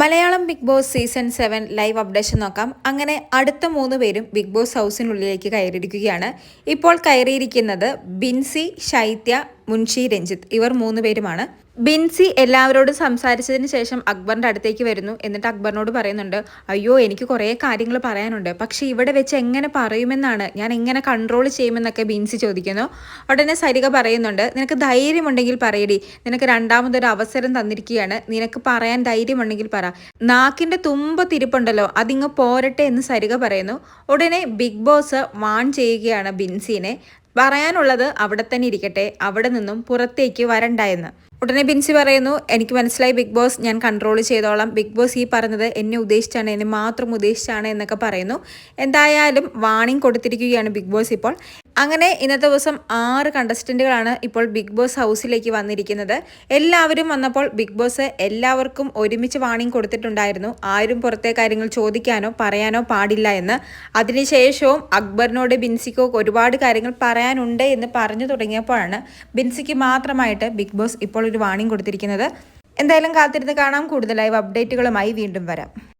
Malayalam big boss season seven live updation നോക്കാം. അങ്ങനെ അടുത്ത മൂന്ന് പേരും ബിഗ് ബോസ് ഹൗസിനുള്ളിലേക്ക് കയറിയിരിക്കുകയാണ്. ഇപ്പോൾ കയറിയിരിക്കുന്നത് ബിൻസി ശൈത്യ മുൻഷി രഞ്ജിത്ത് ഇവർ മൂന്ന് പേരുമാണ്. ബിൻസി എല്ലാവരോടും സംസാരിച്ചതിന് ശേഷം അക്ബറിന്റെ അടുത്തേക്ക് വരുന്നു എന്നിട്ട് അക്ബറിനോട് പറയുന്നുണ്ട് അയ്യോ എനിക്ക് കുറേ കാര്യങ്ങൾ പറയാനുണ്ട്. പക്ഷെ ഇവിടെ വെച്ച് എങ്ങനെ പറയുമെന്നാണ് ഞാൻ എങ്ങനെ കൺട്രോൾ ചെയ്യുമെന്നൊക്കെ ബിൻസി ചോദിക്കുന്നു. ഉടനെ സരിക പറയുന്നുണ്ട് നിനക്ക് ധൈര്യമുണ്ടെങ്കിൽ പറയടി. നിനക്ക് രണ്ടാമതൊരു അവസരം തന്നിരിക്കുകയാണ്. നിനക്ക് പറയാൻ ധൈര്യമുണ്ടെങ്കിൽ പറ. നാക്കിന്റെ തുമ്പ തിരിപ്പുണ്ടല്ലോ അതിങ്ങ് പോരട്ടെ എന്ന് സരിക പറയുന്നു. ഉടനെ ബിഗ് ബോസ് വാൺ ചെയ്യുകയാണ് ബിൻസിനെ. പറയാനുള്ളത് അവിടെ തന്നെ ഇരിക്കട്ടെ അവിടെ നിന്നും പുറത്തേക്ക് വരണ്ട എന്ന്. ഉടനെ ബിൻസി പറയുന്നു എനിക്ക് മനസ്സിലായി ബിഗ് ബോസ് ഞാൻ കൺട്രോൾ ചെയ്തോളാം. ബിഗ് ബോസ് ഈ പറഞ്ഞത് എന്നെ ഉദ്ദേശിച്ചാണ് എന്നെ മാത്രം ഉദ്ദേശിച്ചാണ് എന്നൊക്കെ പറയുന്നു. എന്തായാലും വാണിംഗ് കൊടുത്തിരിക്കുകയാണ് ബിഗ് ബോസ് ഇപ്പോൾ. അങ്ങനെ ഇന്നത്തെ ദിവസം ആറ് കണ്ടസ്റ്റന്റുകളാണ് ഇപ്പോൾ ബിഗ് ബോസ് ഹൗസിലേക്ക് വന്നിരിക്കുന്നത്. എല്ലാവരും വന്നപ്പോൾ ബിഗ് ബോസ് എല്ലാവർക്കും ഒരുമിച്ച് വാണിംഗ് കൊടുത്തിട്ടുണ്ടായിരുന്നു. ആരും പുറത്തെ കാര്യങ്ങൾ ചോദിക്കാനോ പറയാനോ പാടില്ല എന്ന്. അതിനുശേഷവും അക്ബറിനോട് ബിൻസിക്കോ ഒരുപാട് കാര്യങ്ങൾ പറയാനുണ്ട് എന്ന് പറഞ്ഞു തുടങ്ങിയപ്പോഴാണ് ബിൻസിക്ക് മാത്രമായിട്ട് ബിഗ് ബോസ് ഇപ്പോൾ വാണിംഗ് കൊടുത്തിരിക്കുന്നത്. എന്തായാലും കാത്തിരുന്ന് കാണാം. കൂടുതൽ ലൈവ് അപ്ഡേറ്റുകളുമായി വീണ്ടും വരാം.